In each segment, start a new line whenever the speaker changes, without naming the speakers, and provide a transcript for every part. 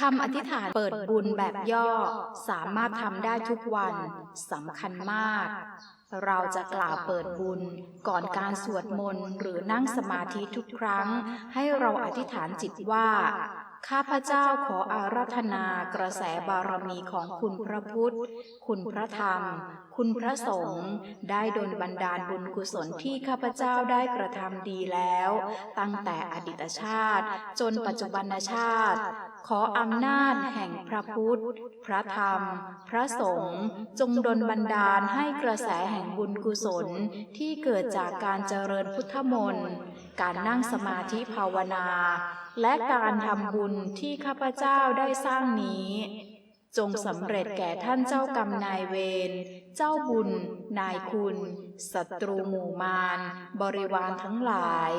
คำอธิษฐานเปิดบุญแบบย่อสามารถทำได้ทุกวันสำคัญมาก เราจะกล่าวเปิดบุญก่อนการสวดมนต์หรือนั่งสมาธิทุกครั้ง ให้เราอธิษฐานจิตว่า ข้าพเจ้าขออาราธนากระแสบารมีของคุณพระพุทธ คุณพระธรรม คุณพระสงฆ์ได้ดลบันดาลบุญกุศลที่ข้าพเจ้าได้กระทำดีแล้ว ตั้งแต่อดีตชาติ จนปัจจุบันชาติ ขออำนาจแห่งพระพุทธ พระธรรม พระสงฆ์จงดลบันดาลให้กระแสแห่งบุญกุศลที่เกิดจากการเจริญพุทธมนต์ การนั่งสมาธิภาวนา และการทำบุญที่ข้าพเจ้าได้สร้างนี้จงสำเร็จแก่ท่านเจ้ากรรมนายเวร เจ้าบุญ นายคุณ ศัตรูหมู่มาร บริวารทั้งหลาย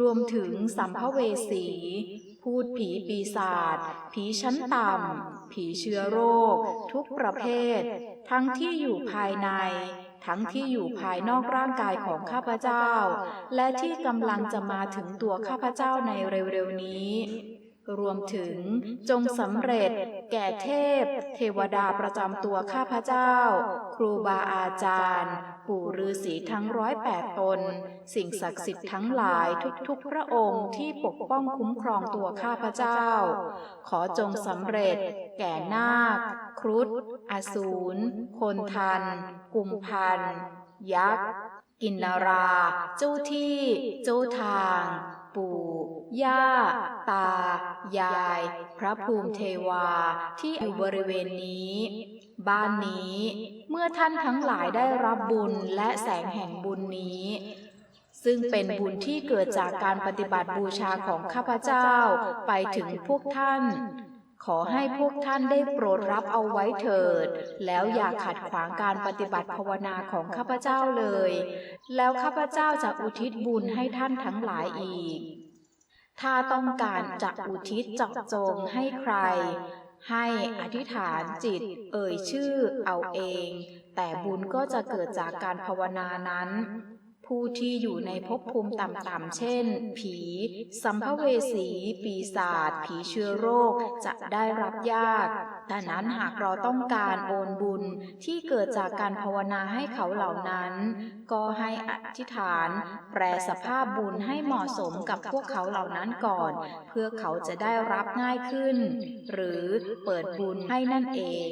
รวมถึงสัมภเวสี พูดผีปีศาจ ผีชั้นต่ำ ผีเชื้อโรค ทุกประเภท ทั้งที่อยู่ภายใน ทั้งที่อยู่ภายนอกร่างกายของข้าพเจ้า และที่กำลังจะมาถึงตัวข้าพเจ้าในเร็วๆนี้ รวมถึงจงสำเร็จแก่เทพ เทวดาประจำตัวข้าพเจ้า ครูบาอาจารย์ ปู่ฤาษีทั้งร้อยแปดตน สิ่งศักดิ์สิทธิ์ทั้งหลายทุกๆ พระองค์ที่ปกป้องคุ้มครองตัวข้าพเจ้า ขอจงสำเร็จ แก่นาค ครุฑอสูรคนทัน กุมพันยักษ์ กินนารา เจ้าที่ เจ้าทาง ปู่ ย่า ตา ยาย พระภูมิเทวาที่อยู่บริเวณนี้ บ้านนี้ เมื่อท่านทั้งหลายได้รับบุญและแสงแห่งบุญนี้ ซึ่งเป็นบุญที่เกิดจากการปฏิบัติบูชาของข้าพเจ้าไปถึงพวกท่าน ขอให้พวกท่านได้โปรดรับเอาไว้เถิด แล้วอย่าขัดขวางการปฏิบัติภาวนาของข้าพเจ้าเลย แล้วข้าพเจ้าจะอุทิศบุญให้ท่านทั้งหลายอีก ถ้าต้องการจะอุทิศเจาะจงให้ใคร ให้อธิษฐานจิต เอ่ยชื่อเอาเอง แต่บุญก็จะเกิดจากการภาวนานั้น ผู้ที่อยู่ในภพภูมิต่ำๆเช่น ผี สัมภเวสี ปีศาจ ผีเชื้อโรคจะได้รับยาก ดังนั้นหากเราต้องการโอนบุญที่เกิดจากการภาวนาให้เขาเหล่านั้น ก็ให้อธิษฐาน แปลสภาพบุญให้เหมาะสมกับพวกเขาเหล่านั้นก่อน เพื่อเขาจะได้รับง่ายขึ้น หรือเปิดบุญให้นั่นเอง